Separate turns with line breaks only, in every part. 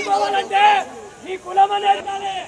న్యాయాన్ని నీ కులం. అనేది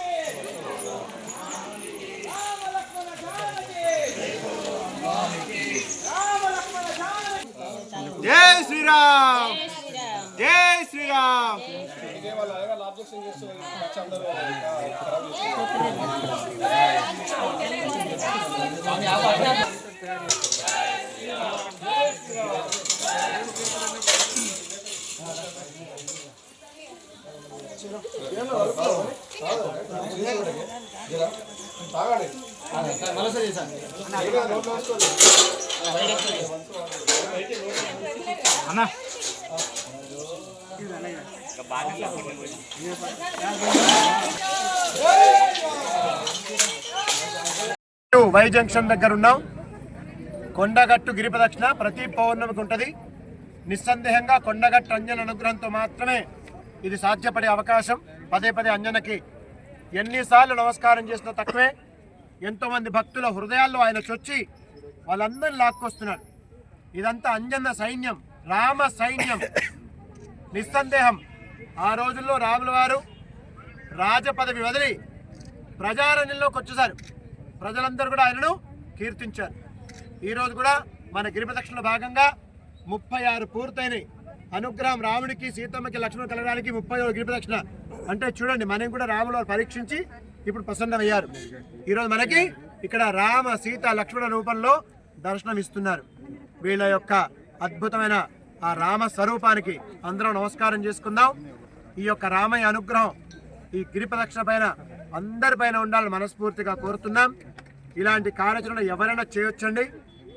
చేస్తే కొంచెం వాళ్ళు కొంచెం
అన్న. వై జంక్షన్ దగ్గర ఉన్నాం. కొండగట్టు గిరి ప్రదక్షిణ ప్రతి పౌర్ణమికి ఉంటుంది. నిస్సందేహంగా కొండగట్టు అంజన అనుగ్రహంతో మాత్రమే ఇది సాధ్యపడే అవకాశం. పదే పదే అంజనకి ఎన్నిసార్లు నమస్కారం చేసినా తక్కువే. ఎంతోమంది భక్తుల హృదయాల్లో ఆయన చొచ్చి వాళ్ళందరిని లాక్కొస్తున్నారు. ఇదంతా అంజన సైన్యం. రామ సైన్యం. నిస్సందేహం. ఆ రోజుల్లో రాముల వారు రాజపదవి వదిలి ప్రజారణ్యంలోకి వచ్చేసారు. ప్రజలందరూ కూడా ఆయనను కీర్తించారు. ఈరోజు కూడా మన గిరిప్రదక్షిణలో భాగంగా ముప్పై ఆరు పూర్తయినాయి. అనుగ్రహం రాముడికి సీతమ్మకి లక్ష్మణ కలగడానికి ముప్పై ఏడు గిరిప్రదక్షిణ అంటే చూడండి మనం కూడా రాముల వారు పరీక్షించి ఇప్పుడు ప్రసన్నమయ్యారు. ఈరోజు మనకి ఇక్కడ రామ సీత లక్ష్మణ రూపంలో దర్శనం ఇస్తున్నారు వీళ్ళ యొక్క అద్భుతమైన ఆ రామ స్వరూపానికి అందరం నమస్కారం చేసుకుందాం. ఈ యొక్క రామయ్య అనుగ్రహం ఈ గిరి ప్రదక్షిణ పైన అందరిపైన ఉండాలని మనస్ఫూర్తిగా కోరుతున్నాం. ఇలాంటి కార్యాచరణ ఎవరైనా చేయొచ్చండి.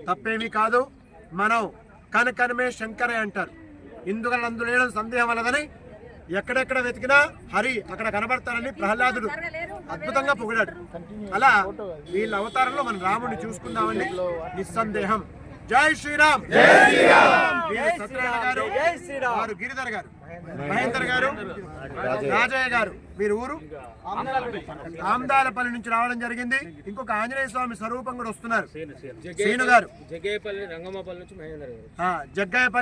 తప్పేమీ కాదు. మనం కనకనమే శంకరే అంటారు. ఇందుకని అందు లేడం సందేహం వలదని ఎక్కడెక్కడ వెతికినా హరి అక్కడ కనబడతారని ప్రహ్లాదుడు అద్భుతంగా పొగిడాడు. అలా వీళ్ళ అవతారంలో మనం రాముడిని చూసుకుందామని నిస్సందేహం. జై శ్రీరామ్. వీరు సత్యనారాయణ గారు వారు గిరిధర్ గారు మహేందర్ గారు. రాజయ్య. గారు వీరు ఊరు? ఆమ్దాలపల్లి. నుంచి రావడం జరిగింది. ఇంకొక ఆంజనేయ స్వామి స్వరూపం కూడా వస్తున్నారు. శ్రీను గారు.
జగ్గేపల్లి రంగమ్మపల్లి నుంచి మహేందర్ గారు.
ఆ, జగ్గాయపల్లి